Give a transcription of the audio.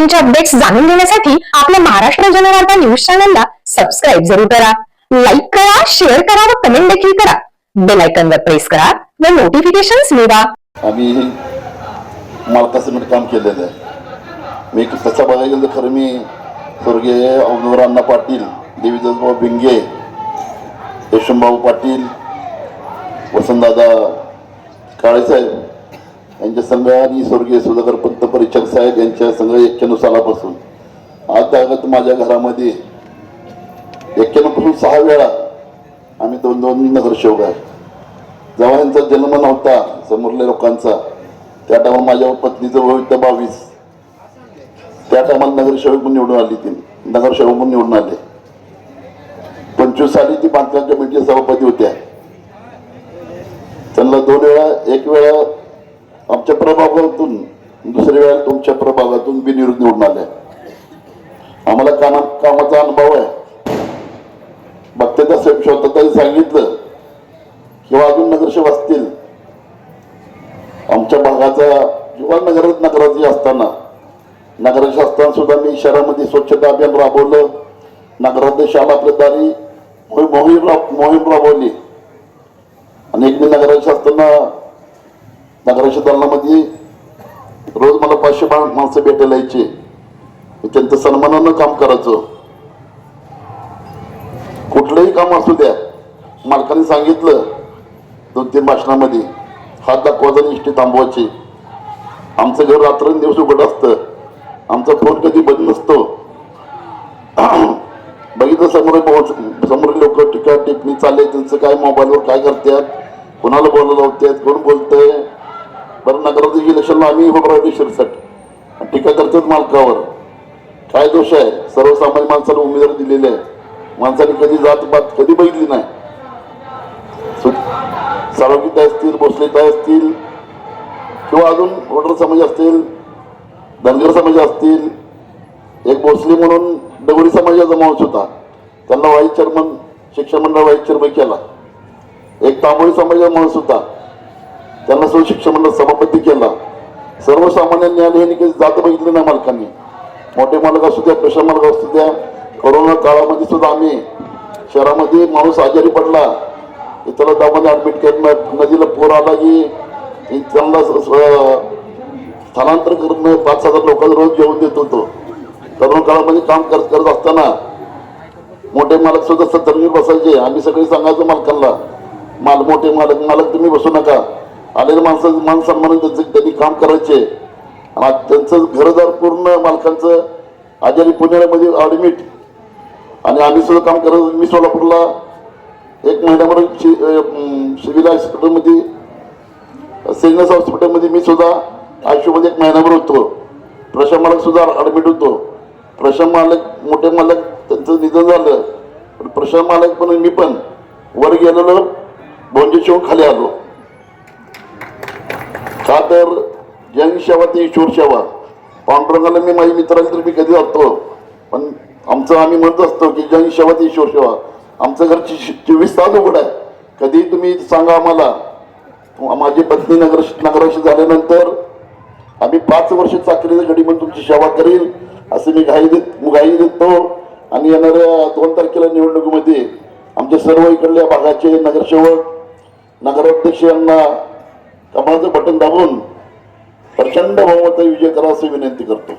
ट्रेंडिंगच्या updates जाणून घेण्यासाठी आपल्या महाराष्ट्र जनवार्ता न्यूज चॅनलला सबस्क्राईब जरूर करा. लाईक करा शेअर करा व कमेंट देखील करा. बेल आयकॉनवर प्रेस करा व नोटिफिकेशन मिळवा. आम्ही मालकासमेंट काम केलेलं आहे. मी तसं बघायला गेलं तर खरं मी स्वर्गीय अवधूर अण्णा पाटील देवीदासभाऊ भिंगे यशंभाऊ पाटील वसंतदादा काळेसाहेब यांच्या संघ आणि स्वर्गीय सुधाकर पंत परीक्षक साहेब यांच्या संघ एक्क्याण्णव सालापासून आज माझ्या घरामध्ये एक्क्याण्णवपासून सहा वेळा आम्ही दोन दोन नगरसेवक आहे जेव्हा यांचा जन्म नव्हता समोरल्या लोकांचा त्या टायमा माझ्या पत्नीचं वय बावीस. त्या टायमाला नगरसेवक म्हणून निवडून आली ती. नगरसेवक म्हणून निवडून आले. पंचवीस साली ती बांधकाम कमिटीच्या सभापती होत्या. त्यांना दोन वेळा एक वेळा प्रभागातून दुसऱ्या वेळा तुमच्या प्रभागातून बिनविरोध निवडून आल्या आम्हाला काना कामाचा अनुभव आहे. भक्तेचा साहेब स्वतः सांगितलं किंवा हो, अजून नगरसेवक असतील. आमच्या भागाचा किंवा नगर नगराचे असताना नगराचे असताना सुद्धा मी शहरामध्ये स्वच्छता अभियान राबवलं. नगराध्यक्ष आला आपल्या दारी मोहीम मोहीम राब- मोहीम राबवली. आणि एक मी नगराध्यक्ष असताना नगराच्या दालनामध्ये रोज मला पाचशे माणसं भेटायला यायची. त्यांचं सन्मानानं काम करायचं. कुठलंही काम असू द्या मालकाने सांगितलं दोन तीन भाषणामध्ये हात दाखवायचा आणि इष्टी थांबवायची. आमचं घर रात्रंदिवस उघड असतं. आमचा फोन कधी बंद नसतो. बघितलं समोर समोर लोक टिका टिप्पणी चालले त्यांचं काय मोबाईलवर काय करतात? कोणाला बोलायला होत्यात कोण बोलतंय? बरं नगराध्यक्ष इलेक्शनला आम्ही उभं राहिलो शिरसट. टीका करतात मालकावर. काय दोष आहे? सर्वसामान्य माणसाला उमेदवार दिलेली आहे. माणसाने कधी जात बात कधी बघितली नाही. साळोगीत असतील भोसलेताई असतील किंवा अजून वडर समाज असतील धनगर समाज असतील एक भोसले म्हणून डगोरी समाजाचा माणूस होता. त्यांना व्हाईस चेअरमन शिक्षण मंडळ व्हाईस चेअरमन केला. एक तांबोळी समाजाचा माणूस होता. त्यांना सुद्धा शिक्षण मंडळ सभापती केला सर्वसामान्य न्यायालय यांनी जात बघितलं नाही मालकांनी. मोठे मालक असू द्या प्रेशर मालक असू द्या कोरोना काळामध्ये सुद्धा आम्ही शहरामध्ये माणूस आजारी पडला. की त्याला दवाखान्यात ऍडमिट करणं नदीला पूर आला की त्यांना स्थलांतर करणं पाच हजार लोकांना रोज जेवण देत होतो. तरुण काळामध्ये काम करत करत असताना मोठे मालक सुद्धा सत्तरवीर बसायचे. आम्ही सगळे सांगायचो मालकांना माल मोठे मालक मालक तुम्ही बसू नका. आलेल्या माणसाचं मान सन्मान त्यांचं त्यांनी काम करायचे. आणि त्यांचं घरदार पूर्ण मालकांचं आजारी पुण्यामध्ये ॲडमिट आणि आम्ही सुद्धा काम करत मी सोलापूरला एक महिन्याभर शि- अं, सिव्हिल हॉस्पिटलमध्ये सेनस हॉस्पिटलमध्ये मी सुद्धा आयुष्यामध्ये एक महिनाभर होतो. प्रशांत मालक सुद्धा ॲडमिट होतो. प्रशांत मालक मोठे मालक त्यांचं निधन झालं. पण प्रशांत मालक पण मी पण वर गेलेलो. भोंजे शिवून खाली आलो. का तर जन सेवा ती ईश्वर सेवा पांडुरंगाला मी माझ्या मित्रांनी तर मी कधी जातो. पण आमचं आम्ही म्हणत असतो की जन सेवा ती सेवा आमचं घर चि- चोवीस तास उघड आहे. कधी तुम्ही सांगा आम्हाला. माझी पत्नी नगर नगराशी झाल्यानंतर आम्ही पाच वर्ष चाकरीचं घडी म्हणून तुमची सेवा करील असं मी घाई देत घाई देतो. आणि येणाऱ्या दोन तारखेला निवडणुकीमध्ये आमच्या सर्व इकडल्या भागाचे नगरसेवक नगराध्यक्ष यांना कमाचं बटन दाबून प्रचंड बहुमत विजय करा अशी विनंती करतो.